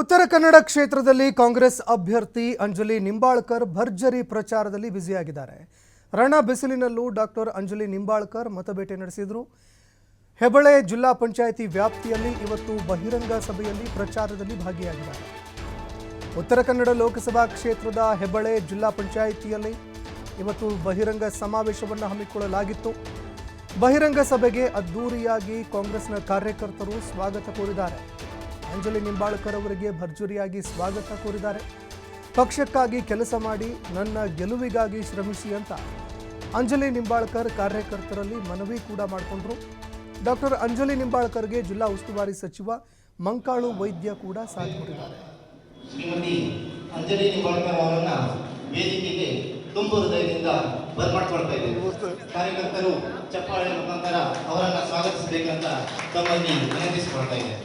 ಉತ್ತರ ಕನ್ನಡ ಕ್ಷೇತ್ರದಲ್ಲಿ ಕಾಂಗ್ರೆಸ್ ಅಭ್ಯರ್ಥಿ ಅಂಜಲಿ ನಿಂಬಾಳ್ಕರ್ ಭರ್ಜರಿ ಪ್ರಚಾರದಲ್ಲಿ ಬ್ಯುಸಿಯಾಗಿದ್ದಾರೆ. ರಣ ಬಿಸಿಲಿನಲ್ಲೂ ಡಾಕ್ಟರ್ ಅಂಜಲಿ ನಿಂಬಾಳ್ಕರ್ ಮತಬೇಟೆ ನಡೆಸಿದರು. ಹೆಬಳೆ ಜಿಲ್ಲಾ ಪಂಚಾಯಿತಿ ವ್ಯಾಪ್ತಿಯಲ್ಲಿ ಇವತ್ತು ಬಹಿರಂಗ ಸಭೆಯಲ್ಲಿ ಪ್ರಚಾರದಲ್ಲಿ ಭಾಗಿಯಾಗಿದ್ದಾರೆ. ಉತ್ತರ ಕನ್ನಡ ಲೋಕಸಭಾ ಕ್ಷೇತ್ರದ ಹೆಬಳೆ ಜಿಲ್ಲಾ ಪಂಚಾಯಿತಿಯಲ್ಲಿ ಇವತ್ತು ಬಹಿರಂಗ ಸಮಾವೇಶವನ್ನು ಹಮ್ಮಿಕೊಳ್ಳಲಾಗಿತ್ತು. ಬಹಿರಂಗ ಸಭೆಗೆ ಅದ್ದೂರಿಯಾಗಿ ಕಾಂಗ್ರೆಸ್ನ ಕಾರ್ಯಕರ್ತರು ಸ್ವಾಗತ ಕೋರಿದ್ದಾರೆ. ಅಂಜಲಿ ನಿಂಬಾಳ್ಕರ್ ಅವರಿಗೆ ಭರ್ಜರಿಯಾಗಿ ಸ್ವಾಗತ ಕೋರಿದ್ದಾರೆ. ಪಕ್ಷಕ್ಕಾಗಿ ಕೆಲಸ ಮಾಡಿ ನನ್ನ ಗೆಲುವಿಗಾಗಿ ಶ್ರಮಿಸಿ ಅಂತ ಅಂಜಲಿ ನಿಂಬಾಳ್ಕರ್ ಕಾರ್ಯಕರ್ತರಲ್ಲಿ ಮನವಿ ಕೂಡ ಮಾಡಿಕೊಂಡ್ರು. ಡಾಕ್ಟರ್ ಅಂಜಲಿ ನಿಂಬಾಳ್ಕರ್ಗೆ ಜಿಲ್ಲಾ ಉಸ್ತುವಾರಿ ಸಚಿವ ಮಂಕಾಳು ವೈದ್ಯ ಕೂಡ ಸಾಥ್ ಕೊಟ್ಟಿದ್ದಾರೆ. ಶ್ರೀಮತಿ ಅಂಜಲಿ ನಿಂಬಾಳ್ಕರ್ ಅವರನ್ನ ಕಾರ್ಯಕರ್ತರು ಚಪ್ಪಾಳೆ ಮುಖಾಂತರ ಅವರನ್ನು ಸ್ವಾಗತಿಸಬೇಕಂತ ತಮ್ಮಲ್ಲಿ ವಿನಂತಿಸಿಕೊಳ್ತಾ ಇದ್ದೇವೆ.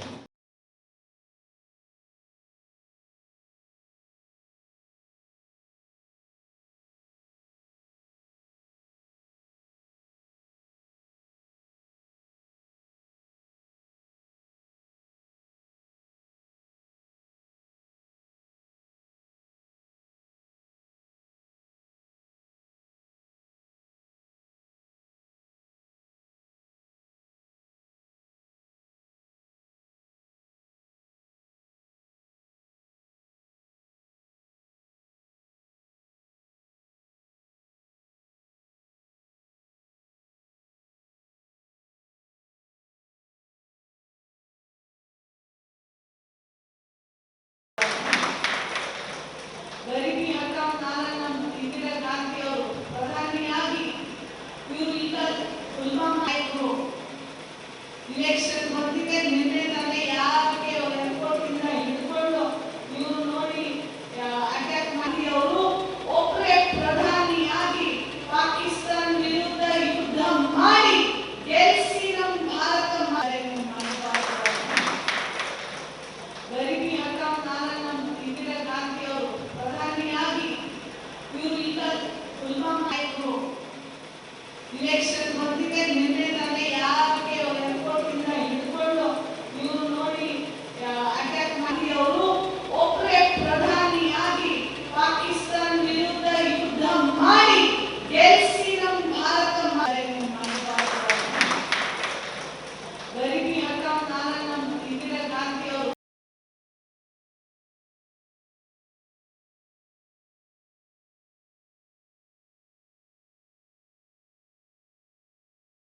ಇಲೆಕ್ಷನ್ ಬಂದಿದೆ ನಿನ್ನೆ ನಾನೇ ಯಾರಿಗೆ ಎಲ್ಕೋಟಿಂದ ಹಿಡ್ಕೊಂಡು ಇವ್ರು ನೋಡಿ ಅಟ್ಯಾಕ್ ಮಾಡಿ ಅವರು ಒಬ್ಬರೇ ಪ್ರಧಾನಿಯಾಗಿ ಪಾಕಿಸ್ತಾನ ವಿರುದ್ಧ ಯುದ್ಧ ಮಾಡಿ ಗೆಲ್ಸಿ ನಮ್ಮ ಭಾರತ ಗರೀಬಿ ಹಕಾಮ್ ನಾನ ನಮ್ಮ ಇಂದಿರಾ ಗಾಂಧಿ ಅವರು ಪ್ರಧಾನಿಯಾಗಿ ಇವರು ಇಲ್ಲ ಪುಲ್ವಾಮಾ ಇಲೆಕ್ಷನ್ ಬಂದಿದೆ ನಿನ್ನೆ